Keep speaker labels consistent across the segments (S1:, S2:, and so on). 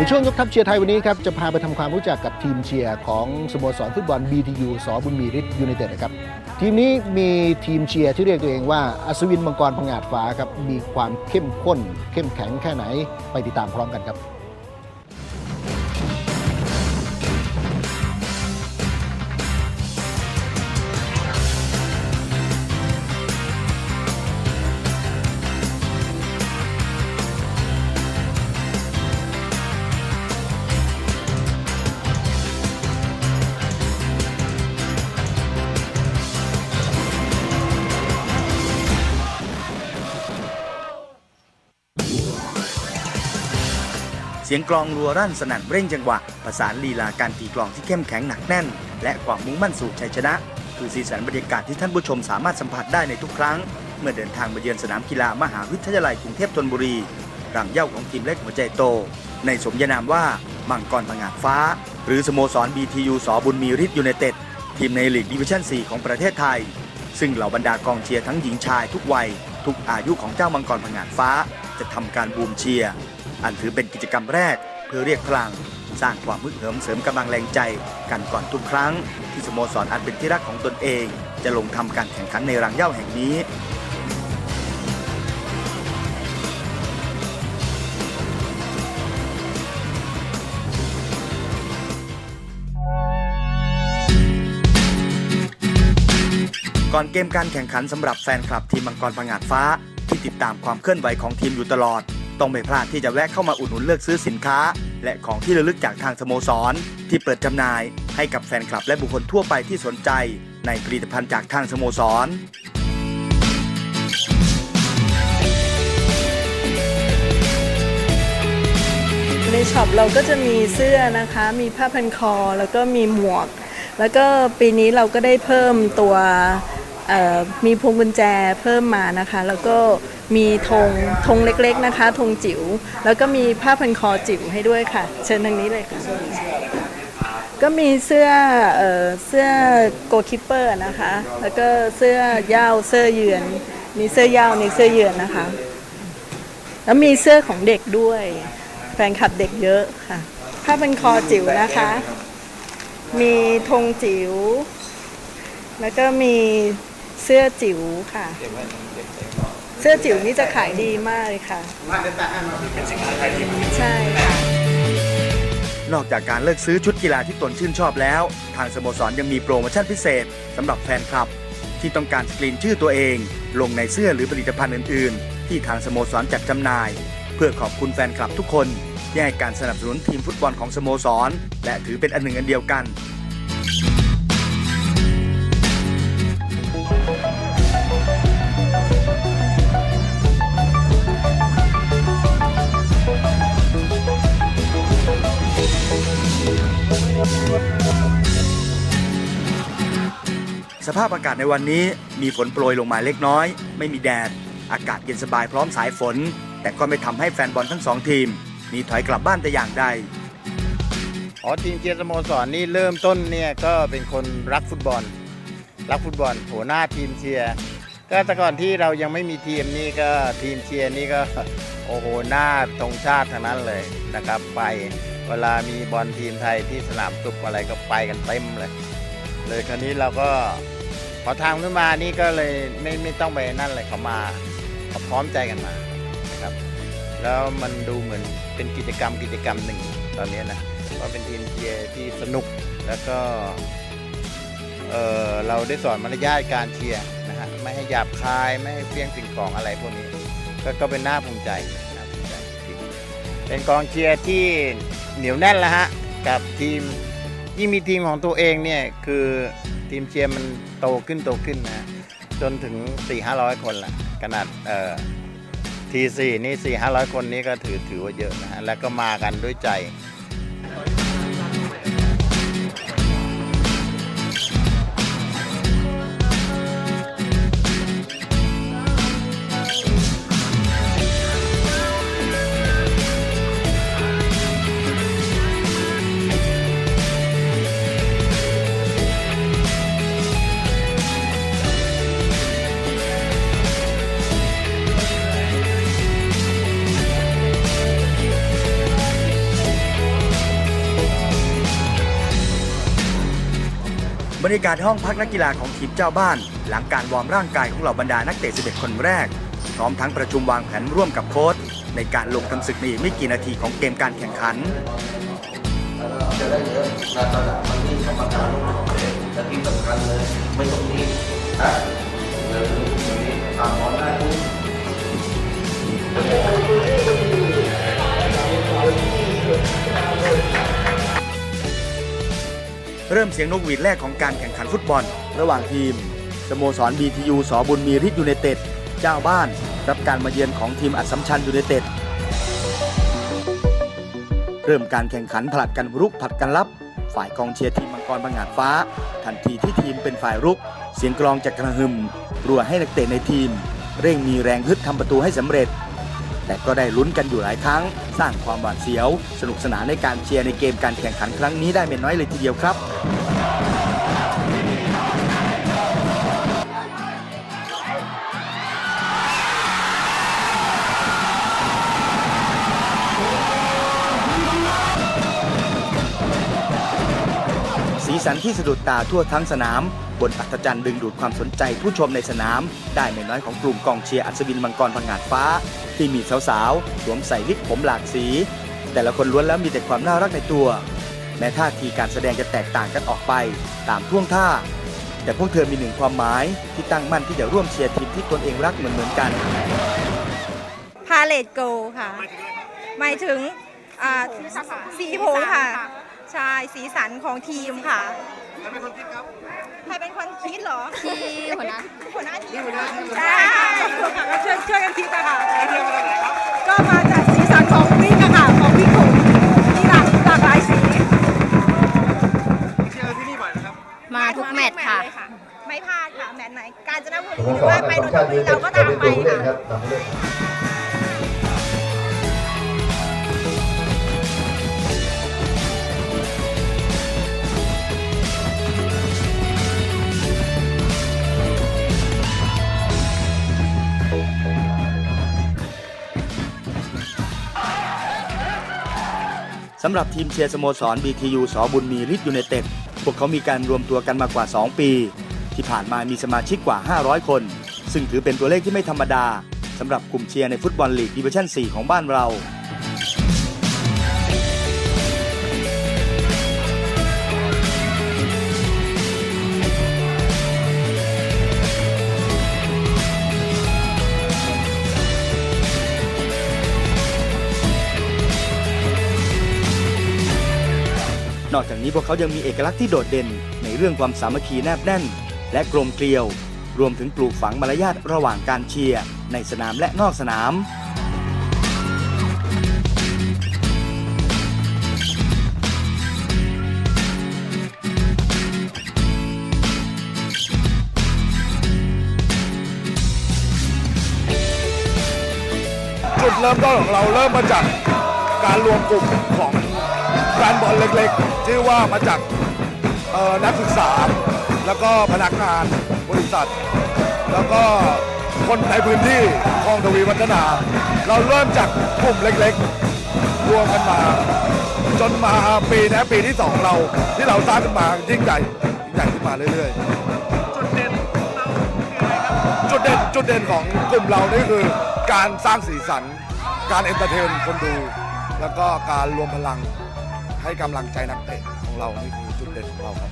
S1: ในช่วงยกทัพเชียร์ไทยวันนี้ครับจะพาไปทำความรู้จักกับทีมเชียร์ของสโมสรฟุตบอล BTU สบุญมีฤทธิ์ยูไนเต็ดนะครับทีมนี้มีทีมเชียร์ที่เรียกตัวเองว่าอัศวินมังกรพงาดฟ้าครับมีความเข้มข้น เข้มแข็งแค่ไหนไปติดตามพร้อมกันครับ
S2: สียงกลองรัวรั่นสนั่นเร่งจังหวะประสานลีลาการตีกลองที่เข้มแข็งหนักแน่น และความมุ่งมั่นสู่ชัยชนะ คือสีสันบรรยากาศที่ท่านผู้ชมสามารถสัมผัสได้ในทุกครั้ง เมื่อเดินทางมาเยือนสนามกีฬามหาวิทยาลัยกรุงเทพธนบุรีรังเย้าของทีมเล็กหัวใจโต ในสมญานามว่ามังกรผงาดฟ้า หรือสโมสร BTU สบุญมีฤทธิ์ยูไนเต็ดทีมในลีกดิวิชั่น 4 ของประเทศไทย ซึ่งเหล่าบรรดากองเชียร์ทั้งหญิงชายทุกวัย ทุกอายุของเจ้ามังกรผงาดฟ้า จะทำการบูมเชียร์ อันถือเป็นกิจกรรมแรก เพื่อเรียกพลัง สร้างความมึกเหิมเสริมกำลังแรงใจ กันก่อนทุกครั้ง ที่สโมสรอันเป็นที่รักของตนเอง จะลงทำการแข่งขันในรังเย้าแห่งนี้ก่อนเกมการแข่งขันสำหรับแฟนคลับทีมมังกรผงาดฟ้า ที่ติดตามความเคลื่อนไหวของทีมอยู่ตลอด ต้องไม่พลาดที่จะแวะเข้ามาอุดหนุนเลือกซื้อสินค้า และของที่ระลึกจากทางสโมสร ที่เปิดจำหน่าย ให้กับแฟนคลับและบุคคลทั่วไปที่สนใจ ในผลิตภัณฑ์จากทางสโมสร
S3: ในช็อปเราก็จะมีเสื้อนะคะ มีผ้าพันคอ แล้วก็มีหมวก แล้วก็ปีนี้เราก็ได้เพิ่มตัวมีพวงกุญแจเพิ่มมานะคะ แล้วก็ มีธงธงเล็กๆนะคะธงจิ๋วแล้วก็มีผ้าพันคอจิ๋วให้ด้วยค่ะ เชิญทางนี้เลยค่ะก็มีเสื้อเอ่อเสื้อโกคิปเปอร์นะคะ แล้วก็เสื้อยาวเสื้อเยือนมีเสื้อยาวมีเสื้อเยือนนะคะ แล้วมีเสื้อของเด็กด้วย แฟนคลับเด็กเยอะค่ะผ้าเป็นคอจิ๋วนะคะ มีธงจิ๋วแล้วก็มีเสื้อจิ๋วค่ะ เสื้อจิ๋วนี่จะขายดีมากเลยค่ะใช่ค่ะ
S2: นอกจากการเลือกซื้อชุดกีฬาที่ตนชื่นชอบแล้ว ทางสโมสรยังมีโปรโมชั่นพิเศษสำหรับแฟนคลับ ที่ต้องการสกรีนชื่อตัวเอง ลงในเสื้อหรือผลิตภัณฑ์อื่น ๆ ที่ทางสโมสรจัดจำหน่าย เพื่อขอบคุณแฟนคลับทุกคนที่ให้การสนับสนุนทีมฟุตบอลของสโมสร และถือเป็นอันหนึ่งอันเดียวกันาพอากาศในวันนี้มีฝนโปรยลงมาเล็กน้อย ไม่มีแดด อากาศเย็นสบายพร้อมสายฝน แต่ก็ไม่ทำให้แฟนบอลทั้งสองทีมหนีถอยกลับบ้านแต่อย่างใด
S4: อ๋อทีมเชียร์สโมสรนี่เริ่มต้นเนี่ยก็เป็นคนรักฟุตบอล รักฟุตบอลหัวหน้าทีมเชียร์ก็แต่ก่อนที่เรายังไม่มีทีมนี่ก็ทีมเชียร์นี่ก็โอ้โหหน้าธงชาติทั้งนั้นเลยนะครับ ไปเวลามีบอลทีมไทยที่สนามตุกอะไรก็ไปกันเต็มเลย เลยคราวนี้เราก็ พอทางขึ้นมานี่ก็เลยไม่ไม่ต้องไปนั่นเลยเขามาเขาพร้อมใจกันมานะครับ แล้วมันดูเหมือนเป็นกิจกรรมกิจกรรมหนึ่งตอนนี้นะก็เป็นทีมเชียร์ที่สนุกแล้วก็เออเราได้สอนมารยาทการเชียร์นะฮะไม่ให้หยาบคายไม่ให้เฟี้ยงสิ่งของอะไรพวกนี้ก็ก็เป็นหน่าภูมิใจน่าภูมิใจจริงเป็นกองเชียร์ที่เหนียวแน่นแล้วฮะกับทีม ยิ่งมีทีมของตัวเองเนี่ยคือทีมเชียร์มันโตขึ้นโตขึ้นนะจนถึง 4 5 0 0 คนละขนาดเอ่อทีสี่นี่4 5 0 0 คนนี้ก็ถือถือว่าเยอะนะฮะแล้วก็มากันด้วยใจ บ
S2: รรยากาศห้องพักนักกีฬาของทีมเจ้าบ้าน หลังการวอร์มร่างกายของเหล่าบรรดานักเตะ11คนแรก พร้อมทั้งประชุมวางแผนร่วมกับโค้ชในการลงทำศึกในอีกไม่กี่นาทีของเกมการแข่งขันเริ่มเเริ่มเสียงนกหวีดแรกของการแข่งขันฟุตบอล ระหว่างทีม สโมสร BTU สอบุญมีฤทธิ์ยูไนเต็ดเจ้าบ้าน รับการมาเยือนของทีมอัสสัมชัญยูไนเต็ดเริ่มการแข่งขันผลัดกันรุกผลัดกันรับ ฝ่ายกองเชียร์ทีมมังกรบางหาดฟ้า ทันทีที่ทีมเป็นฝ่ายรุก เสียงกลองจากกระหึ่มรัวให้นักเตะในทีม เร่งมีแรงฮึดทำประตูให้สำเร็จ แต่ก็ได้ลุ้นกันอยู่หลายครั้ง สร้างความหวาดเสียว สนุกสนานในการเชียร์ในเกมการแข่งขันครั้งนี้ได้ไม่น้อยเลยทีเดียวครับสีสันที่สะดุดตาทั่วทั้งสนาม บนอัศจรรย์ดึงดูดความสนใจผู้ชมในสนาม ได้ไม่น้อยของกลุ่มกองเชียร์อัศวินมังกรพังงาดฟ้า ที่มีสาวๆสวมใส่วิกผมหลากสี แต่ละคนล้วนแล้วมีแต่ความน่ารักในตัว แม้ท่าทีการแสดงจะแตกต่างกันออกไปตามท่วงท่า แต่พวกเธอมีหนึ่งความหมายที่ตั้งมั่นที่จะร่วมเชียร์ทีมที่ตนเองรักเหมือนๆกัน
S5: พาเลตโกค่ะ หมายถึงอ่าสีผมค่ะ ใช่สีสันของทีมค่ะ ใครเป็นคนคิดครับใครเป็นคนคิดเหรอ ที่หัวหน้าหัวหน้าทีมได้
S6: ต็
S7: เราด
S5: ก็
S7: จะ
S5: ตาม
S7: เป็น
S5: ไป
S7: ตัวผู้เล่น
S5: ค่ะ
S7: ครับนำผู้เล่น
S2: สำหรับทีมเชียร์สโมสร BTU สอบุญมีฤทธิ์ยูไนเต็ด พวกเขามีการรวมตัวกันมากว่า 2 ปี ที่ผ่านมามีสมาชิกกว่า 500 คน ซึ่งถือเป็นตัวเลขที่ไม่ธรรมดาสำหรับกลุ่มเชียร์ในฟุตบอลลีกดิวิชั่น 4 ของบ้านเรา นอกจากนี้พวกเขายังมีเอกลักษณ์ที่โดดเด่นในเรื่องความสามัคคีแนบแน่น และกลมเกลียว รวมถึงปลูกฝังมารยาทระหว่างการเชียร์ในสนามและนอกสนาม
S8: จุดเริ่มต้นของเราเริ่มมาจากการรวมกลุ่มของแฟนบอลเล็กๆที่ว่ามาจากเอ่อนักศึกษา แล้วก็พนักงานบริษัท แล้วก็คนในพื้นที่คลองทวีวัฒนา เราเริ่มจากกลุ่มเล็กๆ รวมกันมา จนมาปีนี้ปีที่สองเราที่เราสร้างขึ้นมายิ่งใหญ่ยิ่งใหญ่ขึ้นมาเรื่อยๆ จุดเด่นจุดเด่นของกลุ่มเรานี่คือการสร้างสีสัน การเอนเตอร์เทนคนดู แล้วก็การรวมพลังให้กำลังใจนักเตะของเรานี่คือจุดเด่นของเราครับ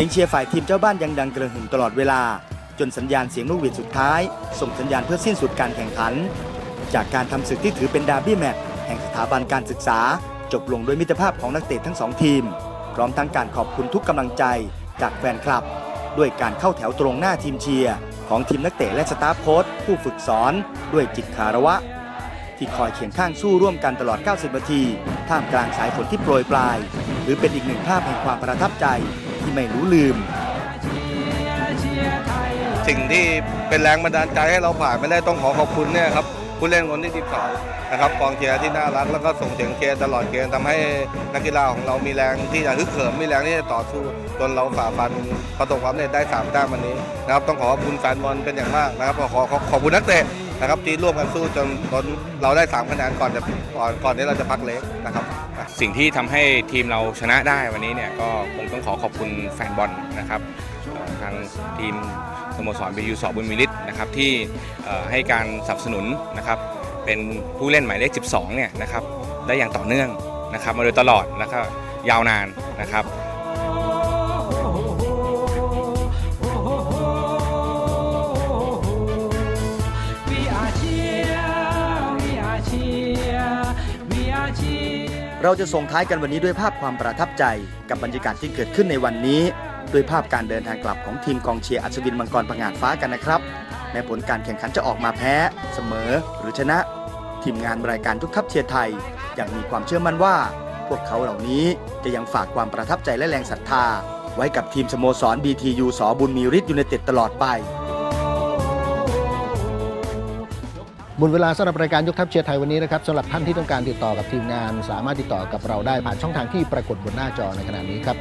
S2: สียงเชียร์ฝ่ายทีมเจ้าบ้านยังดังกระหึ่มตลอดเวลา จนสัญญาณเสียงนกหวีดสุดท้าย ส่งสัญญาณเพื่อสิ้นสุดการแข่งขัน จากการทำศึกที่ถือเป็นดาร์บี้แมตช์แห่งสถาบันการศึกษา จบลงด้วยมิตรภาพของนักเตะทั้งสองทีม พร้อมทั้งการขอบคุณทุกกำลังใจจากแฟนคลับ ด้วยการเข้าแถวตรงหน้าทีมเชียร์ของทีมนักเตะและสตาฟโค้ชผู้ฝึกสอน ด้วยจิตคาระวะ ที่คอยเคียงข้างสู้ร่วมกันตลอด 90 นาที ท่ามกลางสายฝนที่โปรยปลาย หรือเป็นอีกหนึ่งภาพแห่งความประทับใจ ที่ไม่รู้ลืม
S9: สิ่งที่เป็นแรงบันดาลใจให้เราผ่านไม่ได้ต้องขอขอบคุณเนี่ยครับผู้เล่นคนที่ 12 นะครับกองเชียร์ที่น่ารักแล้วก็ส่งเสียงเชียร์ตลอดเกมทำให้นักกีฬาของเรามีแรงที่จะฮึกเหิมมีแรงที่จะต่อสู้จนเราฝ่าฟันประสบความสำเร็จได้สามแต้มวันนี้นะครับต้องขอขอบคุณแฟนบอลเป็นอย่างมากนะครับขอขอขอบคุณนักเตะ นะครับที่ร่วมกันสู้จนจนเราได้สามคะแนนก่อนจะก่อนก่อนที่เราจะพักเล็กนะครับ
S10: สิ่งที่ทำให้ทีมเราชนะได้วันนี้เนี่ยก็คงต้องขอขอบคุณแฟนบอลนะครับทางทีมสโมสรบียูสอบุญมิลิตนะครับที่ให้การสนับสนุนนะครับเป็นผู้เล่นหมายเลข 12 เนี่ยนะครับได้อย่างต่อเนื่องนะครับมาโดยตลอดแล้วก็ยาวนานนะครับ
S2: เราจะส่งท้ายกันวันนี้ด้วยภาพความประทับใจกับบรรยากาศที่เกิดขึ้นในวันนี้ ด้วยภาพการเดินทางกลับของทีมกองเชียร์อัศวินมังกรผงาดฟ้ากันนะครับแม้ผลการแข่งขันจะออกมาแพ้ เสมอหรือชนะ ทีมงานรายการทุกทัพเชียร์ไทยยังมีความเชื่อมั่นว่า พวกเขาเหล่านี้จะยังฝากความประทับใจและแรงศรัทธา ไว้กับทีมสโมสร BTU สอบุญมีฤทธิ์ยูไนเต็ดตลอดไป
S1: หมดเวลาสำหรับรายการยกทัพเชียร์ไทยวันนี้นะครับสำหรับท่านที่ต้องการติดต่อกับทีมงาน สามารถติดต่อกับเราได้ผ่านช่องทางที่ปรากฏบนหน้าจอในขณะนี้ครับ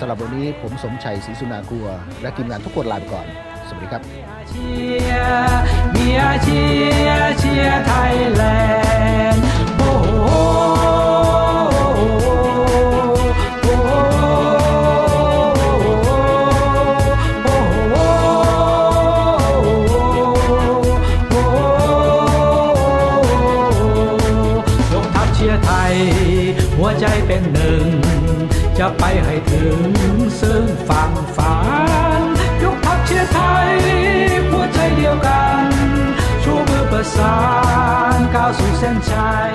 S1: สำหรับวันนี้ผมสมชัยศรีสุนากัว และทีมงานทุกคนลาไปก่อน สวัสดีครับ
S7: เชียร์เมียเชียร์เชียร์ไทยแลนด์โอ้ นหนึ่ง จะไปให้ถึงซึ่งฝั่งฝันยกทัพเชียร์ไทยหัวใจเดียวกันชูมือประสานก้าวสู่เส้นชัย